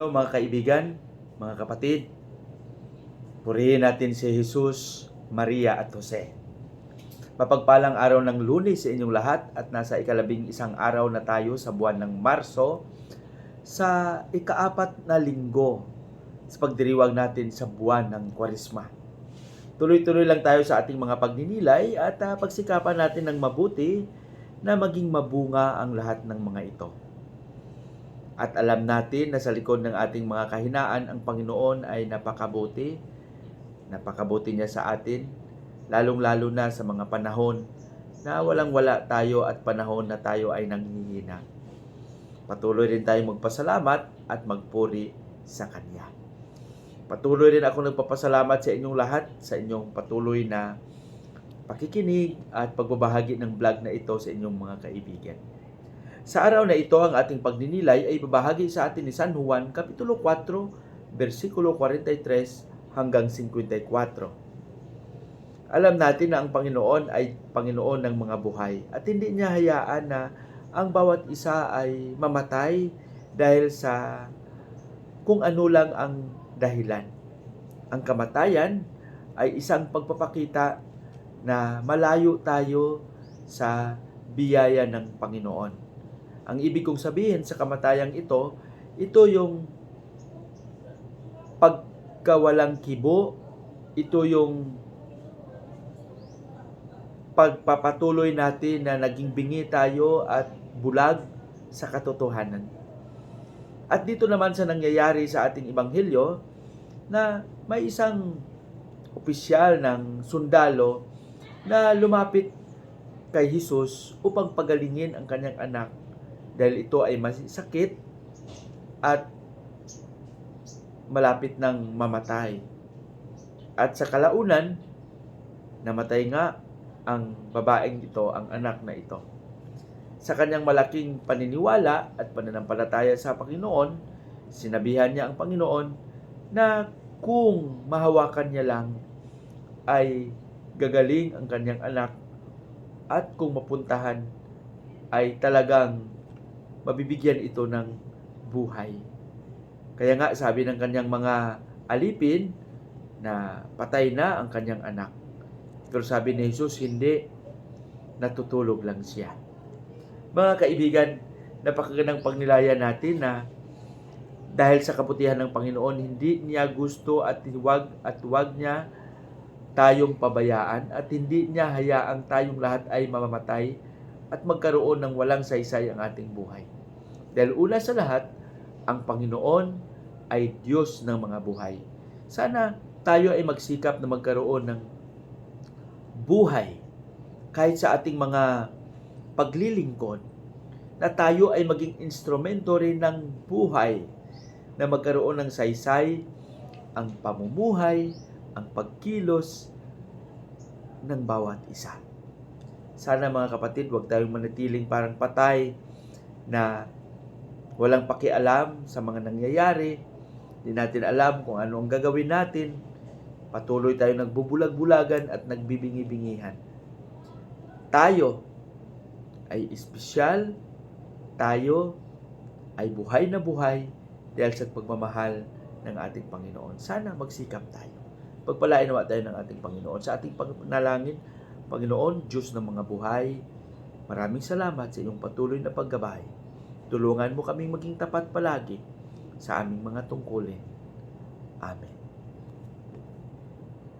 Hello mga kaibigan, mga kapatid, purihin natin si Jesus, Maria at Jose. Mapagpalang araw ng lunes sa inyong lahat at nasa ikalabing isang araw na tayo sa buwan ng Marso sa ikaapat na linggo sa pagdiriwang natin sa buwan ng Kwaresma. Tuloy-tuloy lang tayo sa ating mga pagninilay at ah, pagsikapan natin ng mabuti na maging mabunga ang lahat ng mga ito. At alam natin na sa likod ng ating mga kahinaan, ang Panginoon ay napakabuti. Napakabuti niya sa atin, lalong-lalo na sa mga panahon na walang-wala tayo at panahon na tayo ay nanghihina. Patuloy rin tayong magpasalamat at magpuri sa Kanya. Patuloy rin ako nagpapasalamat sa inyong lahat sa inyong patuloy na pakikinig at pagbabahagi ng vlog na ito sa inyong mga kaibigan. Sa araw na ito, ang ating pagninilay ay babahagi sa atin ni San Juan, Kapitulo 4, versikulo 43 hanggang 54. Alam natin na ang Panginoon ay Panginoon ng mga buhay at hindi niya hayaan na ang bawat isa ay mamatay dahil sa kung ano lang ang dahilan. Ang kamatayan ay isang pagpapakita na malayo tayo sa biyaya ng Panginoon. Ang ibig kong sabihin sa kamatayang ito, ito yung pagkawalang kibo, ito yung pagpapatuloy natin na naging bingi tayo at bulag sa katotohanan. At dito naman sa nangyayari sa ating ebanghelyo na may isang opisyal ng sundalo na lumapit kay Jesus upang pagalingin ang kanyang anak dahil ito ay masakit at malapit ng mamatay. At sa kalaunan, namatay nga ang babaeng ito, ang anak na ito. Sa kanyang malaking paniniwala at pananampalataya sa Panginoon, sinabihan niya ang Panginoon na kung mahawakan niya lang ay gagaling ang kanyang anak at kung mapuntahan ay talagang mabibigyan ito ng buhay. Kaya nga sabi ng kanyang mga alipin na patay na ang kanyang anak. Pero sabi ni Jesus, hindi, natutulog lang siya. Mga kaibigan, napakagandang pagnilaya natin na dahil sa kabutihan ng Panginoon, hindi niya gusto at wag at wag niya tayong pabayaan at hindi niya hayaang tayong lahat ay mamamatay at magkaroon ng walang saysay ang ating buhay. Dahil una sa lahat, ang Panginoon ay Diyos ng mga buhay. Sana tayo ay magsikap na magkaroon ng buhay kahit sa ating mga paglilingkod na tayo ay maging instrumento rin ng buhay na magkaroon ng saysay ang pamumuhay, ang pagkilos ng bawat isa. Sana mga kapatid, huwag tayong manatiling parang patay na walang pakialam sa mga nangyayari. Hindi natin alam kung ano ang gagawin natin. Patuloy tayong nagbubulag-bulagan at nagbibingi-bingihan. Tayo ay espesyal, tayo ay buhay na buhay dahil sa pagmamahal ng ating Panginoon. Sana magsikap tayo. Pagpalain nawa tayo ng ating Panginoon. Sa ating panalangin, Panginoon, Diyos ng mga buhay, maraming salamat sa iyong patuloy na paggabay. Tulungan mo kaming maging tapat palagi sa aming mga tungkulin. Amen.